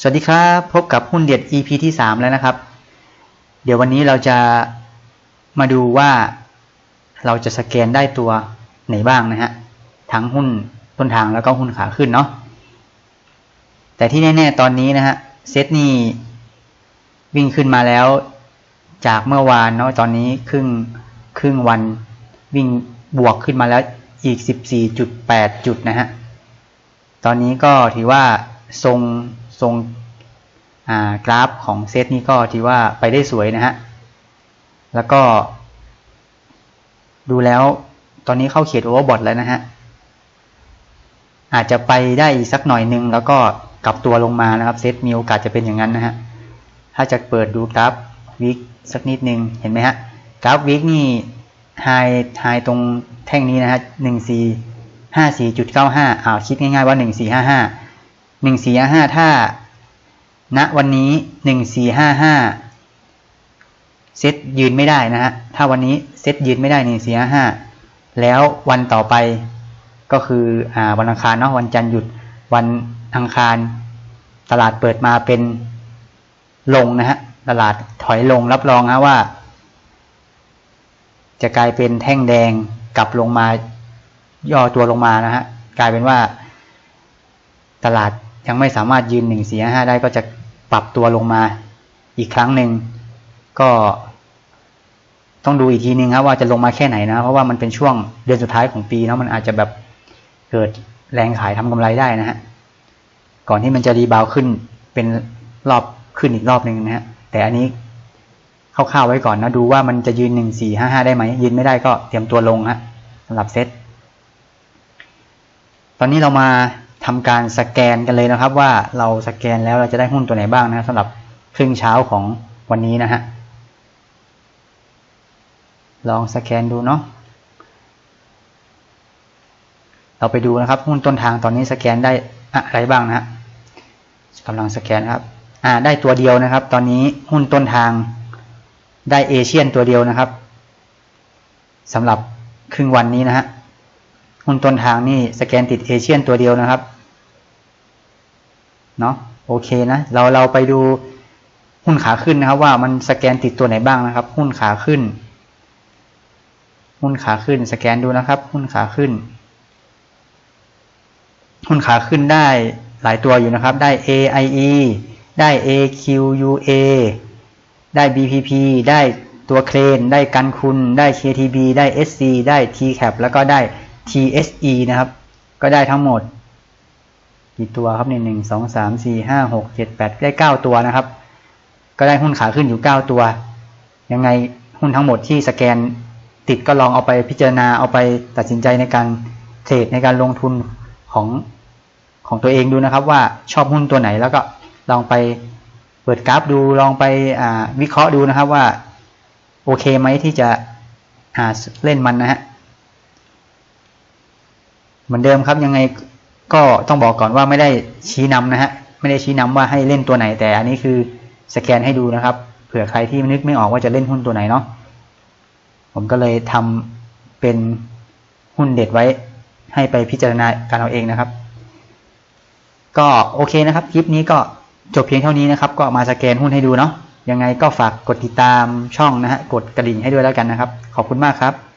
สวัสดีครับ พบกับหุ้นเด็ด EP ที่ 3 แล้วนะครับ เดี๋ยววันนี้เราจะมาดูว่าเราจะสแกนได้ตัวไหนบ้างนะฮะ ทั้งหุ้นต้นทางแล้วก็หุ้นขาขึ้นเนาะแต่ที่แน่ ๆ ตอนนี้นะฮะเซตนี่วิ่งขึ้นมาแล้ว จากเมื่อวานเนาะตอนนี้ครึ่งครึ่งวันวิ่งบวกขึ้นมาแล้วอีก 14.8 จุดนะฮะตอนนี้ก็ถือว่า ทรงทรงกราฟของเซตนี้ก็ถือว่าไปได้สวยนะฮะ แล้วก็ ดูแล้วตอนนี้เข้าเขตโอเวอร์บอทแล้วนะฮะ อาจจะไปได้อีกสักหน่อยนึง แล้วก็กลับตัวลงมานะครับเซตมีโอกาสจะเป็นอย่างนั้นนะฮะ ถ้าจะเปิดดูกราฟวิกสักนิดนึงเห็นไหมฮะ กราฟวิกนี่ไฮไฮตรงแท่งนี้นะฮะหนึ่งสี่ห้าสี่จุดเก้าห้าอ่าคิดง่ายๆว่าหนึ่งสี่ห้าห้า หนึ่งสี่ห้าถ้า ณวันนี้หนึ่งสี่ห้าห้าเซตยืนไม่ได้นะฮะ ถ้าวันนี้เซตยืนไม่ได้หนึ่งสี่ห้าห้าแล้ววันต่อไปก็คืออ่าวันอังคารเนาะวันจันทร์หยุดวันอังคารตลาดเปิดมาเป็นลงนะฮะตลาดถอยลงรับรองฮะว่า จะกลายเป็นแท่งแดงกลับลงมาย่อตัวลงมานะฮะกลายเป็นว่า ตลาด ยังไม่สามารถยืนหนึ่งสี่ห้าได้ก็จะปรับตัวลงมาอีกครั้งหนึ่งก็ต้องดูอีกทีนึงครับว่าจะลงมาแค่ไหนนะ เพราะว่ามันเป็นช่วงเดือนสุดท้ายของปีเนาะมันอาจจะแบบเกิดแรงขายทำกำไรได้นะฮะก่อนที่มันจะรีบาวขึ้นเป็นรอบขึ้นอีกรอบหนึ่งนะฮะแต่อันนี้คร่าวๆไว้ก่อนนะดูว่ามันจะยืนหนึ่งสี่ห้าห้าได้ไหมยืนไม่ได้ก็เตรียมตัวลงฮะสำหรับเซตตอนนี้เรามา ทำการสแกนกันเลยนะครับ ว่าเราสแกนแล้วเราจะได้หุ้นตัวไหนบ้างนะสำหรับครึ่งเช้าของวันนี้นะฮะลองสแกนดูเนาะเราไปดูนะครับหุ้นต้นทางตอนนี้สแกนได้อะไรบ้างนะฮะกำลังสแกนครับอ่าได้ตัวเดียวนะครับ ตอนนี้หุ้นต้นทางได้เอเชียนตัวเดียวนะครับสำหรับครึ่งวันนี้นะฮะหุ้นต้นทางนี่สแกนติดเอเชียนตัวเดียวนะครับ เนาะโอเคนะ เราเราไปดูหุ้นขาขึ้นนะครับ ว่ามันสแกนติดตัวไหนบ้างนะครับ หุ้นขาขึ้น หุ้นขาขึ้นสแกนดูนะครับ หุ้นขาขึ้น หุ้นขาขึ้นได้หลายตัวอยู่นะครับ ได้ AIE ได้ AQUA ได้ BPP ได้ตัวเครน ได้กันคุณ ได้ KTB ได้ SC ได้ TCAP แล้วก็ได้ TSE นะครับ ก็ได้ทั้งหมด กี่ตัวครับเนี่ยหนึ่งสองสามสี่ห้าหกเจ็ดแปดได้เก้าตัวนะครับ ก็ได้หุ้นขาขึ้นอยู่เก้าตัว ยังไงหุ้นทั้งหมดที่สแกนติดก็ลองเอาไปพิจารณาเอาไปตัดสินใจในการเทรดในการลงทุนของของตัวเองดูนะครับว่าชอบหุ้นตัวไหนแล้วก็ลองไปเปิดกราฟดูลองไปวิเคราะห์ดูนะครับว่า โอเคไหมที่จะหาเล่นมันนะฮะเหมือนเดิมครับยังไง ก็ต้องบอกก่อนว่าไม่ได้ชี้นำนะฮะไม่ได้ชี้นำว่าให้เล่นตัวไหนแต่อันนี้คือสแกนให้ดูนะครับ เผื่อใครที่นึกไม่ออกว่าจะเล่นหุ้นตัวไหนเนาะผมก็เลยทำเป็นหุ้นเด็ดไว้ ให้ไปพิจารณาการเอาเองนะครับ ก็โอเคนะครับ คลิปนี้ก็จบเพียงเท่านี้นะครับ ก็มาสแกนหุ้นให้ดูเนาะยังไงก็ฝากกดติดตามช่องนะฮะกดกระดิ่งให้ด้วยแล้วกันนะครับ ขอบคุณมากครับ